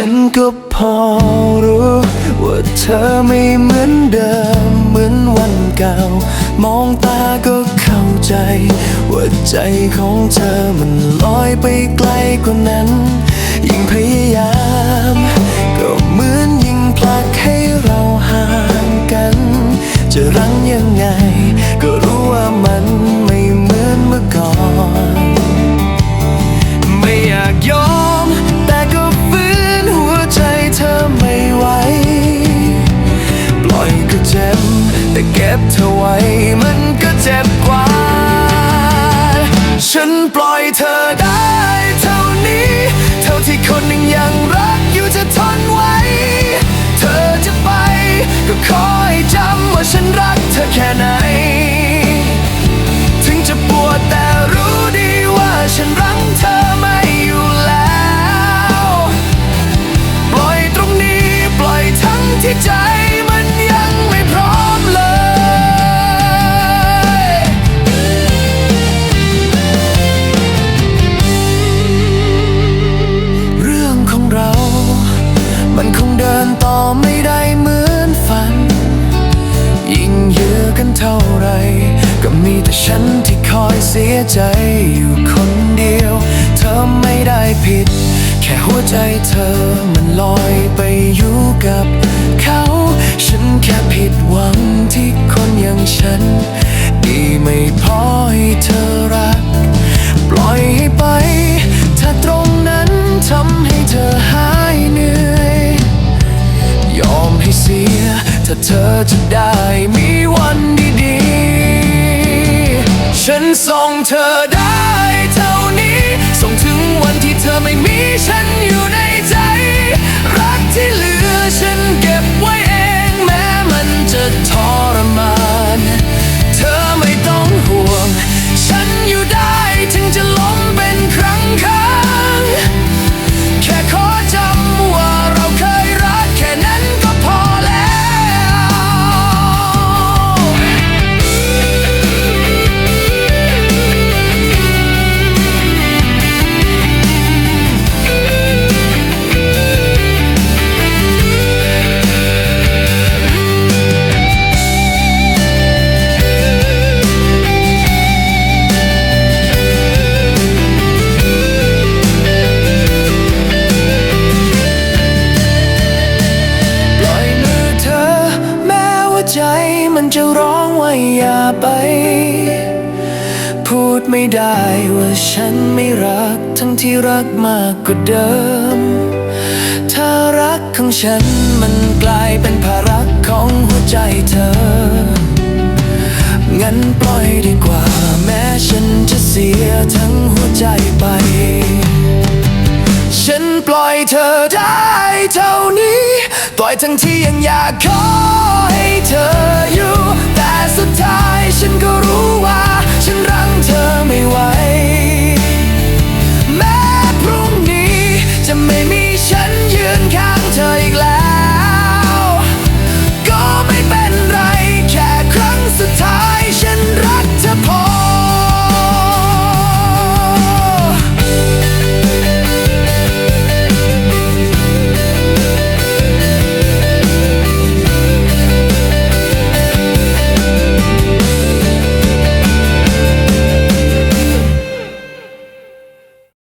ฉันก็พอรู้ว่าเธอไม่เหมือนเดิมเหมือนวันเก่า มองตาก็เข้าใจ ว่าใจของเธอมันลอยไปไกลกว่านั้น ยิ่งพยายาม บเธอไว้ มันก็เจ็บกว่า ฉันปล่อยเธอได้ เท่านี้ เท่าที่คนหนึ่งยังรัก เท่าไร ก็มีแต่ฉันที่คอยเสียใจอยู่คนเดียว เธอไม่ได้ผิด แค่หัวใจเธอมันลอยไปอยู่กับเขา ฉันแค่ผิดหวังที่คนอย่างฉัน ดีไม่พอให้เธอรัก ปล่อยให้ไป ถ้าตรงนั้นทำให้เธอหายเหนื่อย ยอมให้เสีย ถ้าเธอจะได้ ส่งเธอได้เท่านี้ ส่งถึงวันที่เธอไม่มีฉันอยู่ในใจ รักที่เหลือฉันเก็บไว้ พูดไม่ได้ว่าฉันไม่รัก ทั้งที่รักมากกว่าเดิม ถ้ารักของฉันมันกลายเป็นภาระของหัวใจเธอ งั้นปล่อยดีกว่า ปล่อยทั้งที่ยังอยากขอให้เธออยู่ แต่สุดท้ายฉันก็รู้ว่า ฉันรังเธอไม่ไหว